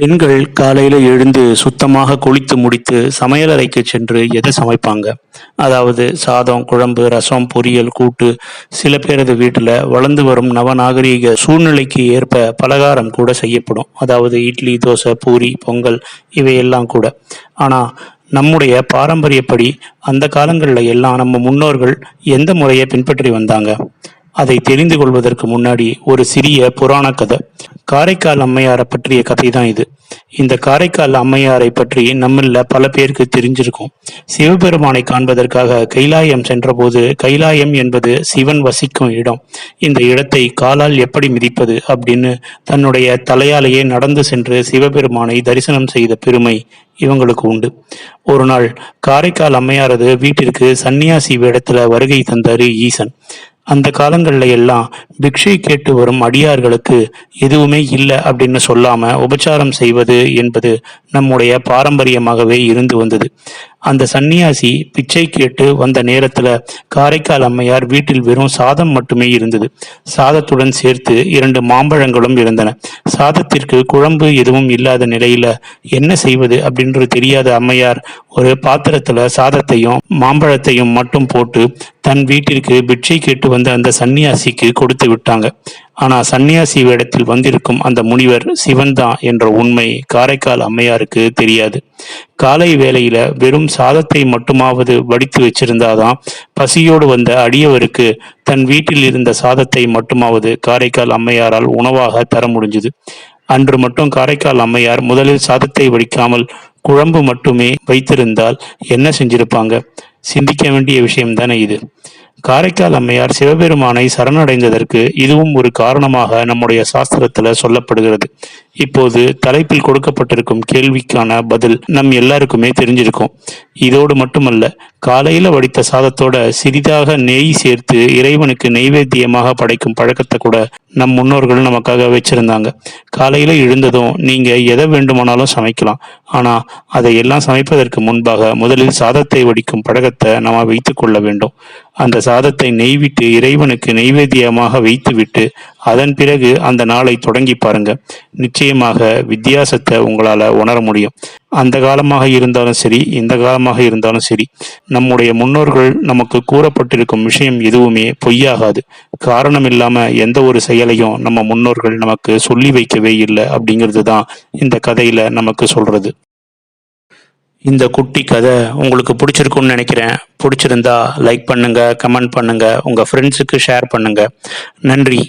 பெண்கள் காலையில் எழுந்து சுத்தமாக குளித்து முடித்து சமையலறைக்கு சென்று எதை சமைப்பாங்க? அதாவது சாதம் குழம்பு ரசம் பொரியல் கூட்டு சில பேரது வீட்டில் வளர்ந்து வரும் நவநாகரீக சூழ்நிலைக்கு ஏற்ப பலகாரம் கூட செய்யப்படும். அதாவது இட்லி தோசை பூரி பொங்கல் இவையெல்லாம் கூட. ஆனால் நம்முடைய பாரம்பரியப்படி அந்த காலங்களில் எல்லாம் நம்ம முன்னோர்கள் எந்த முறையை பின்பற்றி வந்தாங்க? அதை தெரிந்து கொள்வதற்கு முன்னாடி ஒரு சிறிய புராண கதை காரைக்கால் அம்மையாரை பற்றிய கதை தான் இது. இந்த காரைக்கால் அம்மையாரை பற்றி நம்மள பல பேருக்கு தெரிஞ்சிருக்கும். சிவபெருமானை காண்பதற்காக கைலாயம் சென்றபோது கைலாயம் என்பது சிவன் வசிக்கும் இடம். இந்த இடத்தை காலால் எப்படி மிதிப்பது அப்படின்னு தன்னுடைய தலையாலேயே நடந்து சென்று சிவபெருமானை தரிசனம் செய்த பெருமை இவங்களுக்கு உண்டு. ஒரு நாள் காரைக்கால் அம்மையாரது வீட்டிற்கு சன்னியாசி வேடத்துல வருகை தந்தாரு ஈசன். அந்த காலங்கள்ல எல்லாம் பிக்ஷை கேட்டு வரும் அடியார்களுக்கு எதுவுமே இல்லை அப்படின்னு சொல்லாம உபச்சாரம் செய்வது என்பது நம்முடைய பாரம்பரியமாகவே இருந்து வந்தது. அந்த சன்னியாசி பிச்சை கேட்டு வந்த நேரத்துல காரைக்கால் அம்மையார் வீட்டில் வெறும் சாதம் மட்டுமே இருந்தது. சாதத்துடன் சேர்த்து இரண்டு மாம்பழங்களும் இருந்தன. சாதத்திற்கு குழம்பு எதுவும் இல்லாத நிலையில என்ன செய்வது அப்படின்றது தெரியாத அம்மையார் ஒரு பாத்திரத்துல சாதத்தையும் மாம்பழத்தையும் மட்டும் போட்டு தன் வீட்டிற்கு பிட்சை கேட்டு வந்த அந்த சன்னியாசிக்கு கொடுத்து விட்டாங்க. ஆனால் சன்னியாசி வேடத்தில் வந்திருக்கும் அந்த முனிவர் சிவன்தான் என்ற உண்மை காரைக்கால் அம்மையாருக்கு தெரியாது. காலை வேளையில வெறும் சாதத்தை மட்டுமாவது வடித்து வச்சிருந்தாதான் பசியோடு வந்த அடியவருக்கு தன் வீட்டில் இருந்த சாதத்தை மட்டுமாவது காரைக்கால் அம்மையாரால் உணவாக தர முடிஞ்சுது. அன்று மட்டும் காரைக்கால் அம்மையார் முதலில் சாதத்தை வடிக்காமல் குழம்பு மட்டுமே வைத்திருந்தால் என்ன செஞ்சிருப்பாங்க? சிந்திக்க வேண்டிய விஷயம்தானே இது? காரைக்கால் அம்மையார் சிவபெருமானை சரணடைந்ததற்கு இதுவும் ஒரு காரணமாக நம்முடைய சாஸ்திரத்துல சொல்லப்படுகிறது. இப்போது தலைப்பில் கொடுக்கப்பட்டிருக்கும் கேள்விக்கான பதில் நம் எல்லாருக்குமே தெரிஞ்சிருக்கும். இதோடு மட்டுமல்ல காலையில வடித்த சாதத்தோட சிறிதாக நெய் சேர்த்து இறைவனுக்கு நெய்வேத்தியமாக படைக்கும் பழக்கத்தை கூட நம் முன்னோர்கள் நமக்காக வச்சிருந்தாங்க. காலையில எழுந்ததும் நீங்க எதை வேண்டுமானாலும் சமைக்கலாம். ஆனா அதை எல்லாம் சமைப்பதற்கு முன்பாக முதலில் சாதத்தை வடிக்கும் பழக்கத்தை நாம வைத்துக் கொள்ள வேண்டும். அந்த சாதத்தை நெய்விட்டு இறைவனுக்கு நெய்வேத்தியமாக வைத்துவிட்டு அதன் பிறகு அந்த நாளை தொடங்கி பாருங்க. நிச்சயமாக வித்தியாசத்தை உங்களால உணர முடியும். அந்த காலமாக இருந்தாலும் சரி இந்த காலமாக இருந்தாலும் சரி நம்முடைய முன்னோர்கள் நமக்கு கூறப்பட்டிருக்கும் விஷயம் எதுவுமே பொய்யாகாது. காரணம் இல்லாம எந்த ஒரு செயலையும் நம்ம முன்னோர்கள் நமக்கு சொல்லி வைக்கவே இல்லை அப்படிங்கிறது தான் இந்த கதையில நமக்கு சொல்றது. இந்த குட்டி கதை உங்களுக்கு பிடிச்சிருக்கும்னு நினைக்கிறேன். பிடிச்சிருந்தா லைக் பண்ணுங்க கமெண்ட் பண்ணுங்க உங்க ஃப்ரெண்ட்ஸுக்கு ஷேர் பண்ணுங்க. நன்றி.